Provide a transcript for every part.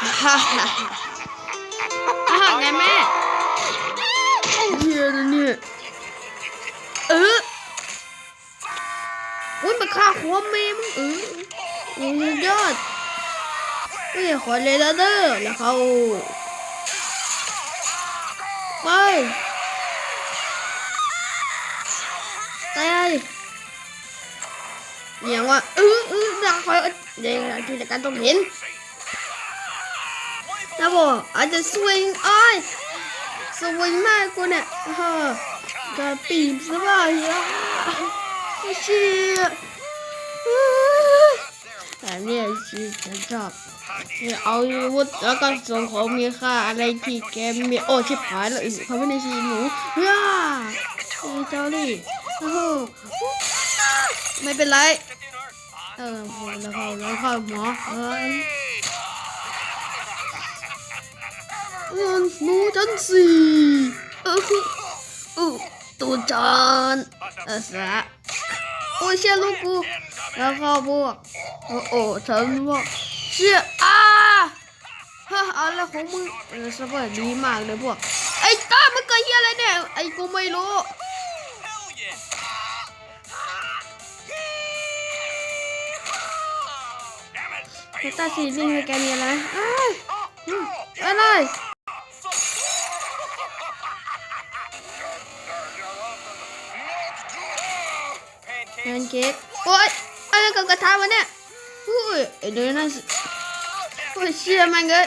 ฮ่าฮ่าอาหารไงแม่เฮียนะเนี่ยเอออุ้ยมาฆ่าหัวเมมึงเออโอ้ยยอดเฮ้ยขอเลยแล้วเด้อแล้วเขาไปตายอย่างว่าเออเออดังคอยเดี๋ยวที่จัดการต้องเห็น นะบอกอาจจะสวิงอ้อยสวิงมากกูเนี่ยฮะกระปีบสบายอะเชี่ยแต่เนี่ยชีฉันชอบมีเอาอาวุธแล้วก็ส่งของมีค่าอะไรที่แกมีโอ้ชิบหายแล้วอีกเขาไม่ได้ชีหนูย่าไอ้เจ้านี่โอ้โหไม่เป็นไรเออแล้วพอแล้วค่ะหมอเออ เออหนูจันสี่เออคือเออตูจานเออสะโอ้ยเชี่ยลูกกูแล้วก็พวกโอ้โอ้ฉันว่าเชี่ยอ้าฮะอะไรของมึงเออสบายดีมากเลยพวกไอ้ต้ามันเกิดเฮียอะไรเนี่ยไอ้กูไม่รู้ไอ้ตาสีลิงแกมีอะไรอ้าวอืมอะไร แพนเค้กโอ๊ยอะไรกับกระทะวะเนี่ยอุ้ยไอ้เดี๋ยวนั่นสิโอ้ยเชี่ยมันเลย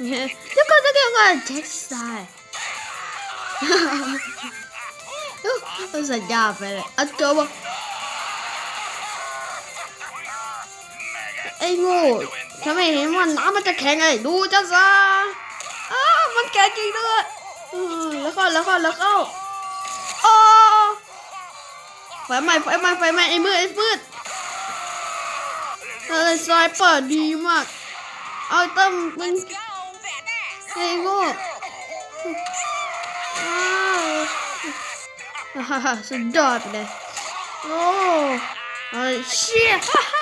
เนี่ยเดี๋ยวก่อนเดี๋ยวก่อนเช็คสไตล์เอาสัญญาไปเลยเอาจบอะไอ้โง่ทำไมเห็นว่าน้ำมันจะแข็งไงดูจ้าซะอ้าวมันแข็งจริงด้วยอืมแล้วก็แล้วก็แล้วก็โอ้ ไฟไหม้ไฟไหม้ไฟไหม้ไอ้มืดไอ้มืดเออซอยเปิดดีมาก เอาต้มมึงไอ้โง่อ้าวฮ่าฮ่าสุดยอดไปเลยโอ้ไอ้เชี่ยฮ่าฮ่า